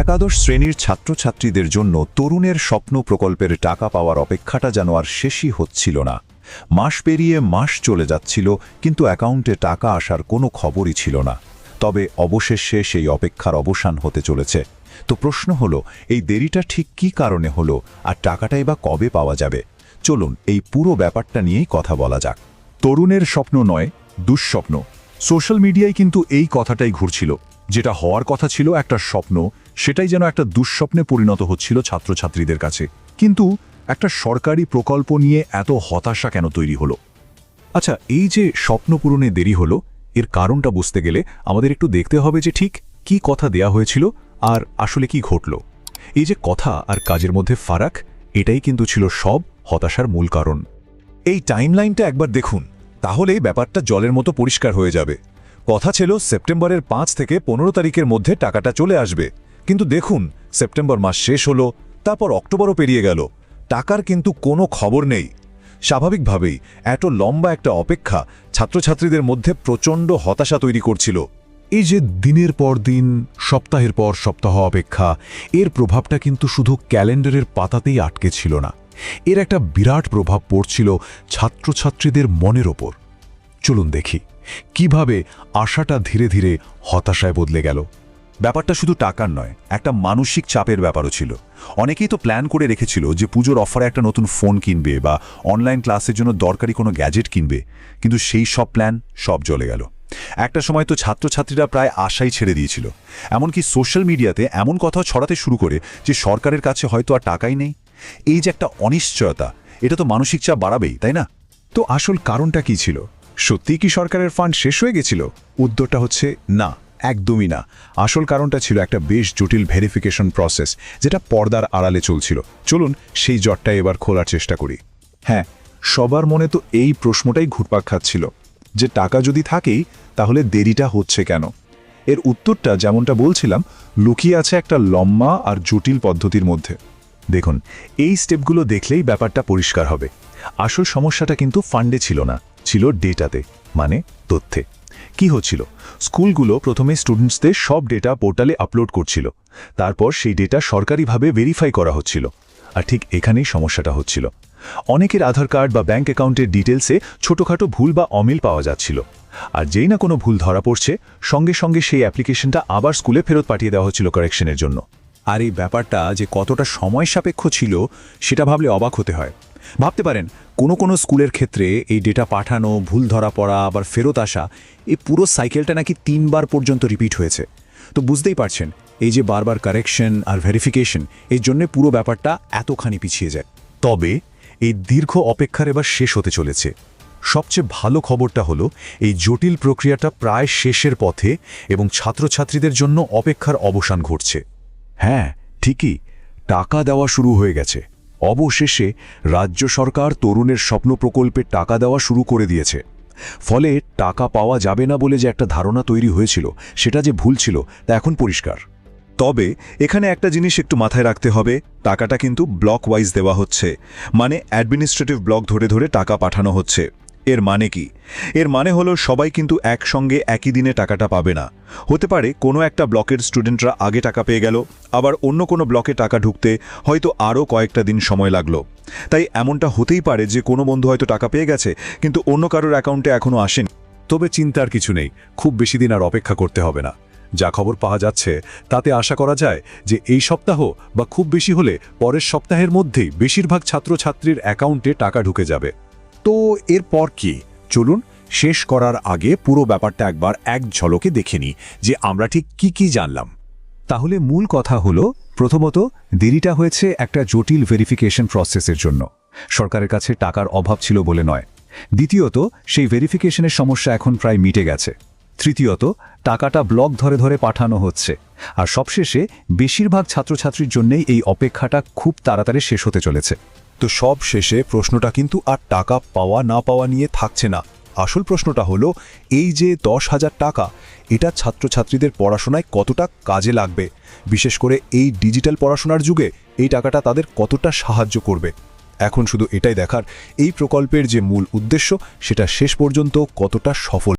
একাদশ শ্রেণির ছাত্রছাত্রীদের জন্য তরুণের স্বপ্ন প্রকল্পের টাকা পাওয়ার অপেক্ষাটা যেন আর শেষই হচ্ছিল না। মাস পেরিয়ে মাস চলে যাচ্ছিল, কিন্তু অ্যাকাউন্টে টাকা আসার কোনো খবরই ছিল না। তবে অবশেষে সেই অপেক্ষার অবসান হতে চলেছে। তো প্রশ্ন হলো, এই দেরিটা ঠিক কী কারণে হলো, আর টাকাটাই বা কবে পাওয়া যাবে? চলুন এই পুরো ব্যাপারটা নিয়েই কথা বলা যাক। তরুণের স্বপ্ন নয়, দুঃস্বপ্ন। সোশ্যাল মিডিয়ায় কিন্তু এই কথাটাই ঘুরছিল। যেটা হওয়ার কথা ছিল একটা স্বপ্ন সেটাই যেন একটা দুঃস্বপ্নে পরিণত হচ্ছিল ছাত্রছাত্রীদের কাছে। কিন্তু একটা সরকারি প্রকল্প নিয়ে এত হতাশা কেন তৈরি হলো? আচ্ছা এই যে স্বপ্ন পূরণে দেরি হলো, এর কারণটা বুঝতে গেলে আমাদের একটু দেখতে হবে যে ঠিক কি কথা দেয়া হয়েছিল আর আসলে কি ঘটল। এই যে কথা আর কাজের মধ্যে ফারাক, এটাই কিন্তু ছিল সব হতাশার মূল কারণ। এই টাইমলাইনটা একবার দেখুন, তাহলেই ব্যাপারটা জলের মতো পরিষ্কার হয়ে যাবে। কথা ছিল সেপ্টেম্বরের পাঁচ থেকে পনেরো তারিখের মধ্যে টাকাটা চলে আসবে। কিন্তু দেখুন, সেপ্টেম্বর মাস শেষ হলো, তারপর অক্টোবরও পেরিয়ে গেল। টাকার কিন্তু কোনো খবর নেই। স্বাভাবিকভাবেই, এত লম্বা একটা অপেক্ষা ছাত্রছাত্রীদের মধ্যে প্রচণ্ড হতাশা তৈরি করছিল। এই যে দিনের পর দিন, সপ্তাহের পর সপ্তাহ অপেক্ষা, এর প্রভাবটা কিন্তু শুধু ক্যালেন্ডারের পাতাতেই আটকে ছিল না। এর একটা বিরাট প্রভাব পড়ছিল ছাত্রছাত্রীদের মনের ওপর। চলুন দেখি, কীভাবে আশাটা ধীরে ধীরে হতাশায় বদলে গেল। ব্যাপারটা শুধু টাকার নয়, একটা মানসিক চাপের ব্যাপারও ছিল। অনেকেই তো প্ল্যান করে রেখেছিল যে পুজোর অফারে একটা নতুন ফোন কিনবে বা অনলাইন ক্লাসের জন্য দরকারি কোনো গ্যাজেট কিনবে। কিন্তু সেই সব প্ল্যান সব জ্বলে গেল। একটা সময় তো ছাত্রছাত্রীরা প্রায় আশাই ছেড়ে দিয়েছিল। এমনকি সোশ্যাল মিডিয়াতে এমন কথাও ছড়াতে শুরু করে যে সরকারের কাছে হয়তো আর টাকাই নেই। এই যে একটা অনিশ্চয়তা, এটা তো মানসিক চাপ বাড়াবেই, তাই না? তো আসল কারণটা কি ছিল? সত্যিই কি সরকারের ফান্ড শেষ হয়ে গেছিল? উত্তরটা হচ্ছে না। একদমই না। আসল কারণটা ছিল একটা বেশ জটিল ভেরিফিকেশন প্রসেস যেটা পর্দার আড়ালে চলছিল। চলুন সেই জটটা এবার খোলার চেষ্টা করি। হ্যাঁ সবার মনে তো এই প্রশ্নটাই ঘুরপাক খাচ্ছিল যে টাকা যদি থাকেই, তাহলে দেরিটা হচ্ছে কেন? এর উত্তরটা যেমনটা বলছিলাম, লুকিয়ে আছে একটা লম্বা আর জটিল পদ্ধতির মধ্যে। দেখুন, এই স্টেপগুলো দেখলেই ব্যাপারটা পরিষ্কার হবে। আসল সমস্যাটা কিন্তু ফান্ডে ছিল না, ছিল ডেটাতে মানে তথ্যে। কি হচ্ছিল? স্কুলগুলো প্রথমে স্টুডেন্টসদের সব ডেটা পোর্টালে আপলোড করছিল। তারপর সেই ডেটা সরকারিভাবে ভেরিফাই করা হচ্ছিল। আর ঠিক এখানেই সমস্যাটা হচ্ছিল। অনেকের আধার কার্ড বা ব্যাঙ্ক অ্যাকাউন্টের ডিটেলসে ছোটখাটো ভুল বা অমিল পাওয়া যাচ্ছিল। আর যেই না কোনো ভুল ধরা পড়ছে, সঙ্গে সঙ্গে সেই অ্যাপ্লিকেশনটা আবার স্কুলে ফেরত পাঠিয়ে দেওয়া হচ্ছিল কারেকশনের জন্য। আর এই ব্যাপারটা যে কতটা সময় সাপেক্ষ ছিল, সেটা ভাবলে অবাক হতে হয়। ভাবতে পারেন, কোনো কোনো স্কুলের ক্ষেত্রে এই ডেটা পাঠানো, ভুল ধরা পড়া, আবার ফেরত আসা এই পুরো সাইকেলটা নাকি তিনবার পর্যন্ত রিপিট হয়েছে। তো বুঝতেই পারছেন, এই যে বারবার কারেকশন আর ভেরিফিকেশন, এর জন্যে পুরো ব্যাপারটা এতখানি পিছিয়ে যায়। তবে, এই দীর্ঘ অপেক্ষার এবার শেষ হতে চলেছে। সবচেয়ে ভালো খবরটা হলো, এই জটিল প্রক্রিয়াটা প্রায় শেষের পথে এবং ছাত্রছাত্রীদের জন্য অপেক্ষার অবসান ঘটছে। হ্যাঁ ঠিকই, টাকা দেওয়া শুরু হয়ে গেছে। অবশেষে রাজ্য সরকার তরুণের স্বপ্ন প্রকল্পে টাকা দেওয়া শুরু করে দিয়েছে। ফলে টাকা পাওয়া যাবে না বলে যে একটা ধারণা তৈরি হয়েছিল, সেটা যে ভুল ছিল তা এখন পরিষ্কার। তবে এখানে একটা জিনিস একটু মাথায় রাখতে হবে, টাকাটা কিন্তু ব্লক ওয়াইজ দেওয়া হচ্ছে। মানে অ্যাডমিনিস্ট্রেটিভ ব্লক ধরে ধরে টাকা পাঠানো হচ্ছে। এর মানে কি? এর মানে হলো সবাই কিন্তু একসঙ্গে একই দিনে টাকাটা পাবে না। হতে পারে কোনো একটা ব্লকের স্টুডেন্টরা আগে টাকা পেয়ে গেল, আবার অন্য কোনো ব্লকে টাকা ঢুকতে হয়তো আরও কয়েকটা দিন সময় লাগল। তাই এমনটা হতেই পারে যে কোনো বন্ধু হয়তো টাকা পেয়ে গেছে, কিন্তু অন্য কারোর অ্যাকাউন্টে এখনও আসেনি। তবে চিন্তার কিছু নেই, খুব বেশি দিন আর অপেক্ষা করতে হবে না। যা খবর পাওয়া যাচ্ছে, তাতে আশা করা যায় যে এই সপ্তাহ বা খুব বেশি হলে পরের সপ্তাহের মধ্যেই বেশিরভাগ ছাত্রছাত্রীর অ্যাকাউন্টে টাকা ঢুকে যাবে। তো এরপর কি? চলুন শেষ করার আগে পুরো ব্যাপারটা একবার এক ঝলকে দেখে নিই যে আমরা ঠিক কি কি জানলাম। তাহলে মূল কথা হলো, প্রথমত দেরিটা হয়েছে একটা জটিল ভেরিফিকেশন প্রসেসের জন্য। সরকারের কাছে টাকার অভাব ছিল বলে নয়। দ্বিতীয়ত, সেই ভেরিফিকেশনের সমস্যা এখন প্রায় মিটে গেছে। তৃতীয়ত, টাকাটা ব্লক ধরে ধরে পাঠানো হচ্ছে। আর সবশেষে, বেশিরভাগ ছাত্রছাত্রীর জন্যেই এই অপেক্ষাটা খুব তাড়াতাড়ি শেষ হতে চলেছে। তো সব শেষে প্রশ্নটা কিন্তু আর টাকা পাওয়া না পাওয়া নিয়ে থাকছে না। আসল প্রশ্নটা হলো, এই যে দশ হাজার টাকা, এটা ছাত্রছাত্রীদের পড়াশোনায় কতটা কাজে লাগবে? বিশেষ করে এই ডিজিটাল পড়াশোনার যুগে এই টাকাটা তাদের কতটা সাহায্য করবে? এখন শুধু এটাই দেখার, এই প্রকল্পের যে মূল উদ্দেশ্য, সেটা শেষ পর্যন্ত কতটা সফল